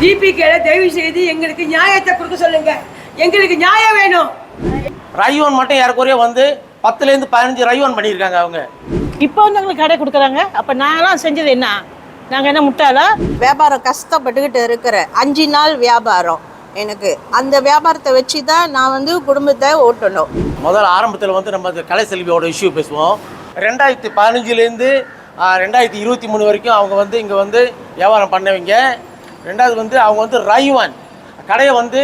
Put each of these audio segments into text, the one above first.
டிபிகேல தயவு செய்து எங்களுக்கு நியாயத்தை கொடுக்க சொல்லுங்க. எங்களுக்கு நியாயம் வேணும். ரையோன் மட்டும் ஏறக்குறைய வந்து பத்துலேருந்து பதினஞ்சு ரையோன் பண்ணியிருக்காங்க அவங்க. இப்போ வந்து எங்களுக்கு கடை கொடுக்குறாங்க. அப்போ நாங்களாம் செஞ்சது என்ன? நாங்கள் என்ன முட்டாளா? வியாபாரம் கஷ்டப்பட்டுக்கிட்டு இருக்கிற அஞ்சு நாள் வியாபாரம் எனக்கு. அந்த வியாபாரத்தை வச்சு தான் நான் வந்து குடும்பத்தை ஓட்டணும். முதல்ல ஆரம்பத்தில் வந்து நம்ம கலை செல்வியோட இஷ்யூ பேசுவோம். ரெண்டாயிரத்தி பதினஞ்சுலேருந்து ரெண்டாயிரத்தி இருபத்தி மூணு வரைக்கும் அவங்க வந்து இங்கே வந்து வியாபாரம் பண்ணவங்க. ரெண்டாவது வந்து அவங்க வந்து ரைவன். கடையை வந்து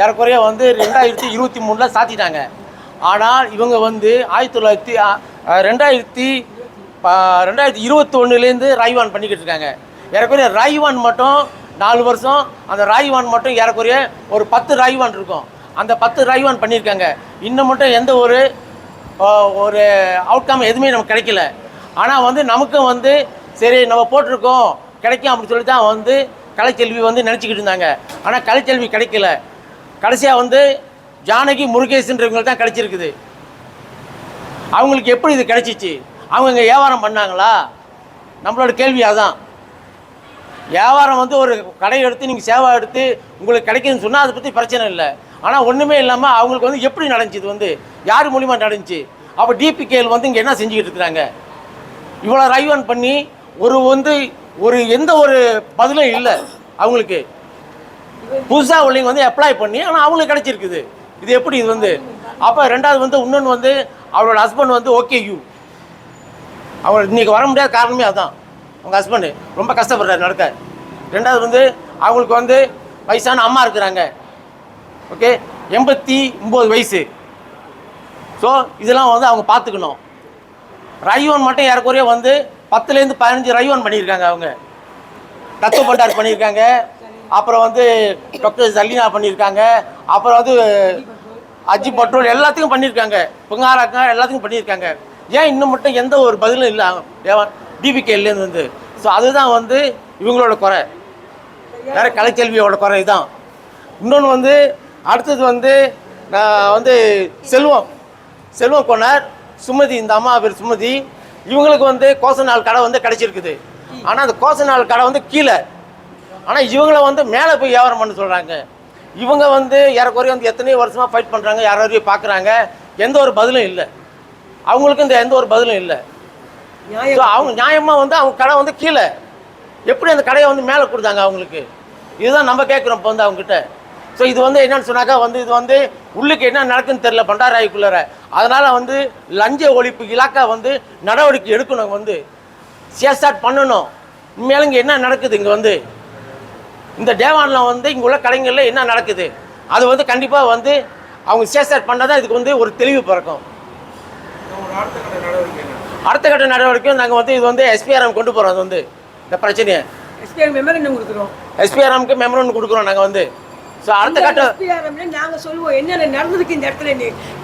ஏறக்குறைய வந்து ரெண்டாயிரத்தி இருபத்தி மூணில் சாத்திட்டாங்க. ஆனால் இவங்க வந்து ஆயிரத்தி தொள்ளாயிரத்தி ரெண்டாயிரத்தி ரெண்டாயிரத்தி இருபத்தி ஒன்றுலேருந்து ரைவான் பண்ணிக்கிட்டு இருக்காங்க. ஏறக்குறைய ரைவான் மட்டும் நாலு வருஷம் அந்த ராய்வான் மட்டும் ஏறக்குறைய ஒரு பத்து ராய்வான் இருக்கும். அந்த பத்து ராய்வான் பண்ணியிருக்காங்க. இன்னும் மட்டும் எந்த ஒரு ஒரு அவுட்கம் எதுவுமே நமக்கு கிடைக்கல. ஆனால் வந்து நமக்கும் வந்து சரி நம்ம போட்டிருக்கோம் கிடைக்கும் அப்படின்னு சொல்லி தான் வந்து கலைச்செல்வி வந்து நினச்சிக்கிட்டு இருந்தாங்க. ஆனால் கலைச்செல்வி கிடைக்கல. கடைசியாக வந்து ஜானகி முருகேசன்றவங்களுக்கு தான் கிடைச்சிருக்குது. அவங்களுக்கு எப்படி இது கிடைச்சிச்சு? அவங்க இங்கே வியாபாரம் பண்ணாங்களா? நம்மளோட கேள்வி அதான். வியாபாரம் வந்து ஒரு கடை எடுத்து நீங்கள் சேவை எடுத்து உங்களுக்கு கிடைக்குதுன்னு சொன்னால் அதை பற்றி பிரச்சனை இல்லை. ஆனால் ஒன்றுமே இல்லாமல் அவங்களுக்கு வந்து எப்படி நடந்துச்சு இது வந்து? யார் மூலிமா நடந்துச்சு? அப்போ டிபிகேல் வந்து இங்கே என்ன செஞ்சுக்கிட்டு இருக்கிறாங்க? இவ்வளோ ரைவான் பண்ணி ஒரு வந்து ஒரு எந்த ஒரு பதிலும் இல்லை அவங்களுக்கு. புதுசாக உள்ளவங்க வந்து அப்ளை பண்ணி ஆனால் அவங்களுக்கு கிடைச்சிருக்குது. இது எப்படி இது வந்து? அப்போ ரெண்டாவது வந்து இன்னொன்று வந்து அவரோட ஹஸ்பண்ட் வந்து ஓகே யூ அவர் இன்றைக்கி வர முடியாத காரணமே அதுதான் அவங்க ஹஸ்பண்டு ரொம்ப கஷ்டப்படுறாரு நடக்க. ரெண்டாவது வந்து அவங்களுக்கு வந்து வயசான அம்மா இருக்கிறாங்க. ஓகே எண்பத்தி ஒம்பது வயசு. ஸோ இதெல்லாம் வந்து அவங்க பார்த்துக்கணும். ரைவன் மட்டும் ஏறக்குறைய வந்து பத்துலேருந்து பதினஞ்சு ரைவன் பண்ணியிருக்காங்க அவங்க. தத்துவ பண்டார் பண்ணியிருக்காங்க. அப்புறம் வந்து டாக்டர் ஜல்லினா பண்ணியிருக்காங்க. அப்புறம் வந்து அஜி பட்ரோல் எல்லாத்துக்கும் பண்ணியிருக்காங்க. புங்காராக்கா எல்லாத்துக்கும் பண்ணியிருக்காங்க. ஏன் இன்னும் மட்டும் எந்த ஒரு பதிலும் இல்லை டிபிகேலேருந்து வந்து. ஸோ அதுதான் வந்து இவங்களோட குறை. வேற கலைச்செல்வியோட குறை இதுதான். இன்னொன்று வந்து அடுத்தது வந்து நான் வந்து செல்வம். செல்வம் கொண்டார். சுமதி இந்த அம்மா பேர் சுமதி இவங்களுக்கு வந்து கோசநாள் கடை வந்து கிடைச்சிருக்குது. ஆனால் அந்த கோசநாள் கடை வந்து கீழே. ஆனால் இவங்கள வந்து மேலே போய் வியாபாரம் பண்ண சொல்கிறாங்க இவங்க வந்து ஏறக்குறைய வந்து எத்தனையோ வருஷமாக ஃபைட் பண்ணுறாங்க யாரையும் பார்க்குறாங்க எந்த ஒரு பதிலும் இல்லை. அவங்களுக்கு இந்த எந்த ஒரு பதிலும் இல்லை. ஸோ அவங்க நியாயமாக வந்து அவங்க கடை வந்து கீழே. எப்படி அந்த கடையை வந்து மேலே கொடுத்தாங்க அவங்களுக்கு? இதுதான் நம்ம கேட்குறோம் இப்போ வந்து அவங்ககிட்ட. ஸோ இது வந்து என்னன்னு சொன்னாக்கா வந்து இது வந்து உள்ளுக்கு என்ன நடக்குன்னு தெரில பண்டாராய்க்குள்ளார. அதனால் வந்து லஞ்ச ஒழிப்பு இலாக்கா வந்து நடவடிக்கை எடுக்கணும் வந்து. சிஎஸ்ஆர் பண்ணணும். உண்மையாலும் இங்கே என்ன நடக்குது இங்கே வந்து? இந்த டேவானில் வந்து இங்கே உள்ள கடைகளில் என்ன நடக்குது? அது வந்து கண்டிப்பாக வந்து அவங்க சிஎஸ்ஆர் பண்ணால் தான் இதுக்கு வந்து ஒரு தெளிவு பிறக்கும். அடுத்த கட்ட நடவடிக்கையும் நாங்கள் வந்து இது வந்து எஸ்பிஆர்எம் கொண்டு போகிறோம் அது வந்து. இந்த பிரச்சனையை. எஸ்பிஆர் மெமரண்டம் கொடுக்குறோம். எஸ்பிஆர்எம்க்கு மெமரன் கொடுக்குறோம் நாங்கள் வந்து. ஸோ அடுத்த கட்ட எஸ்பிஆர்எம்ல நாங்க சொல்லுவோம் என்னென்ன நடந்திருக்கு இந்த இடத்துல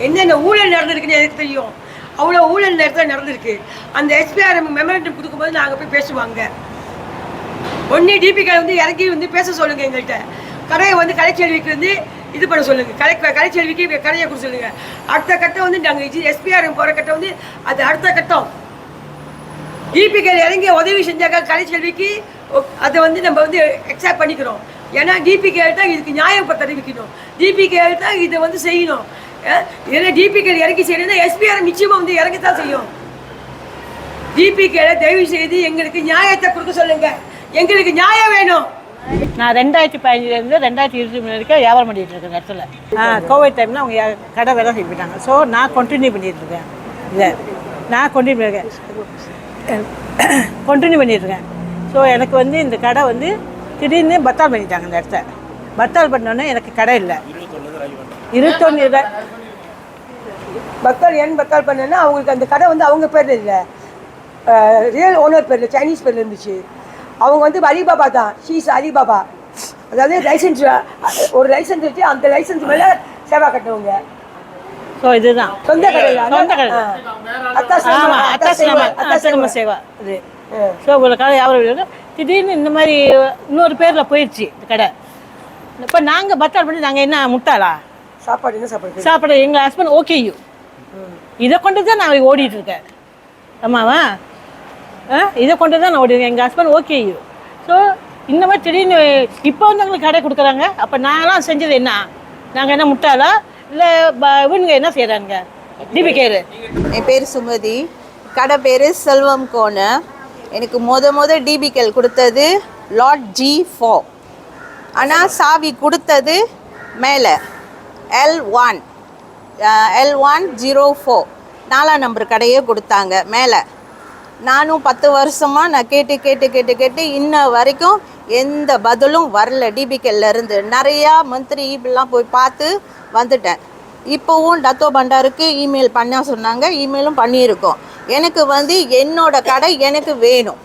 என்னென்ன ஊழல் நடந்திருக்குன்னு எனக்கு தெரியும்? அவ்வளோ ஊழல் இந்த இடத்துல நடந்திருக்கு. அந்த எஸ்பிஆர்எம் மெமரண்டம் கொடுக்கும்போது நாங்க போய் பேசுவாங்க. ஒன்னே டிபிகே வந்து இறங்கி வந்து பேச சொல்லுங்க எங்கள்கிட்ட கடையை வந்து கலைச்செல்விக்கு வந்து இது பண்ண சொல்லுங்க. கலை கலைச்செல்விக்கு கடையை கொடுக்க சொல்லுங்க. அடுத்த கட்டம் வந்து நாங்கள் எஸ்பிஆர்எம் போகிற கட்டம் வந்து அது அடுத்த கட்டம். டிபிகே இறங்கி உதவி செஞ்சாக்க கலைச்செல்விக்கு அதை வந்து நம்ம வந்து அக்செப்ட் பண்ணிக்கிறோம். ஏன்னா டிபிகே தான் இதுக்கு நியாயம் தெரிவிக்கணும் டிபிகே தான் இதை வந்து செய்யணும். ஏன்னா டிபிகே இறங்கி செய்யணும்னா எஸ்பிஆர் நிச்சயமாக வந்து இறங்கத்தான் செய்யும். டிபிகேல தயவு செய்து எங்களுக்கு நியாயத்தை கொடுக்க சொல்லுங்க. எங்களுக்கு நியாயம் வேணும். நான் ரெண்டாயிரத்தி பதினஞ்சுலேருந்து ரெண்டாயிரத்தி இருபத்தி மூணு வரைக்கும் வியாபாரம் பண்ணிட்டு இருக்கேன் இடத்துல கோவிட் டைமில் அவங்க கடை வேலை செய்யிட்டாங்க ஸோ நான் கண்டினியூ பண்ணிட்டு இருக்கேன். இதை நான் கண்டினியூ பண்ணியிருக்கேன் கண்டினியூ பண்ணியிருக்கேன் ஸோ எனக்கு வந்து இந்த கடை வந்து திடீர்னு பத்தால் பண்ணிட்டாங்க இந்த இடத்த. பத்தால் பண்ணோன்னே எனக்கு கடை இல்லை. இருபத்தொன்று இரு- பக்கால் ஏன் பக்கால் பண்ணேன்னா அவங்களுக்கு அந்த கடை வந்து அவங்க பேர்ல இல்லை. ரியல் ஓனர் பேர்ல சைனீஸ் பேர்ல இருந்துச்சு. அவங்க வந்து அலிபாபா தான். She's Alibaba. அதாவது லைசன்ஸ் ஒரு லைசன்ஸ் வச்சு அந்த லைசன்ஸ் மேல சேவா கட்டுவங்க ஸோ இதுதான். சொந்த கடை இல்ல, சொந்த கடை சேவா, நம்ம அத்தாஸ் அத்தாஸ் நம்ம சேவா. சேவா. இது. ஸோ ஒரு கடை வியாபாரம் திடீர்னு இந்த மாதிரி இன்னொரு பேரில் போயிடுச்சு இந்த கடை. இப்போ நாங்கள் பத்தால் பண்ணி நாங்கள் என்ன முட்டாளா? சாப்பாடு என்ன சாப்பாடு சாப்பிட எங்கள் ஹஸ்பண்ட் ஓகே யூ. இதை கொண்டு தான் நான் ஓடிட்டு இருக்கேன். ஆமாவா? இதை கொண்டு தான் நான் ஓடிருக்கேன் எங்கள் ஹஸ்பண்ட் ஓகே ஸோ இந்த மாதிரி திடீர்னு இப்போ வந்து எங்களுக்கு கடை கொடுக்குறாங்க. அப்போ நாங்களாம் செஞ்சது என்ன? நாங்கள் என்ன முட்டாளா? இல்லை இவனுங்க என்ன செய்கிறாங்க டிபி கேரு என் பேர் சுமதி. கடை பேர் செல்வம் கோணு எனக்கு மொத மொத டிபிகேல் கொடுத்தது லாட் ஜி ஃபோ ஆனால் சாவி கொடுத்தது மேலே. L one L one zero four நாலாம் நம்பர் கடையே கொடுத்தாங்க மேலே. நானும் பத்து வருஷமாக நான் கேட்டு கேட்டு கேட்டு கேட்டு இன்ன வரைக்கும் எந்த பதிலும் வரல டிபிகல்லேருந்து இருந்து. நிறையா மந்த்லி இப்படிலாம் போய் பார்த்து வந்துட்டேன். இப்போவும் டத்தோ பண்டாருக்கு இமெயில் பண்ண சொன்னாங்க இமெயிலும் பண்ணியிருக்கோம். எனக்கு வந்து என்னோட கடை எனக்கு வேணும்.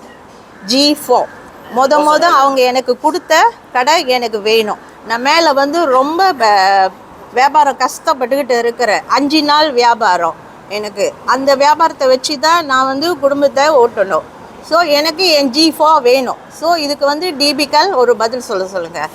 ஜி ஃபோ மொத மொத அவங்க எனக்கு கொடுத்த கடை எனக்கு வேணும். நான் மேலே வந்து ரொம்ப வியாபாரம் கஷ்டப்பட்டுக்கிட்டு இருக்கிற அஞ்சு நாள் வியாபாரம் எனக்கு. அந்த வியாபாரத்தை வச்சு தான் நான் வந்து குடும்பத்தை ஓட்டணும். ஸோ எனக்கு என் ஜி ஃபோ வேணும். ஸோ இதுக்கு வந்து டிபிக்கல் ஒரு பதில் சொல்ல சொல்லுங்கள்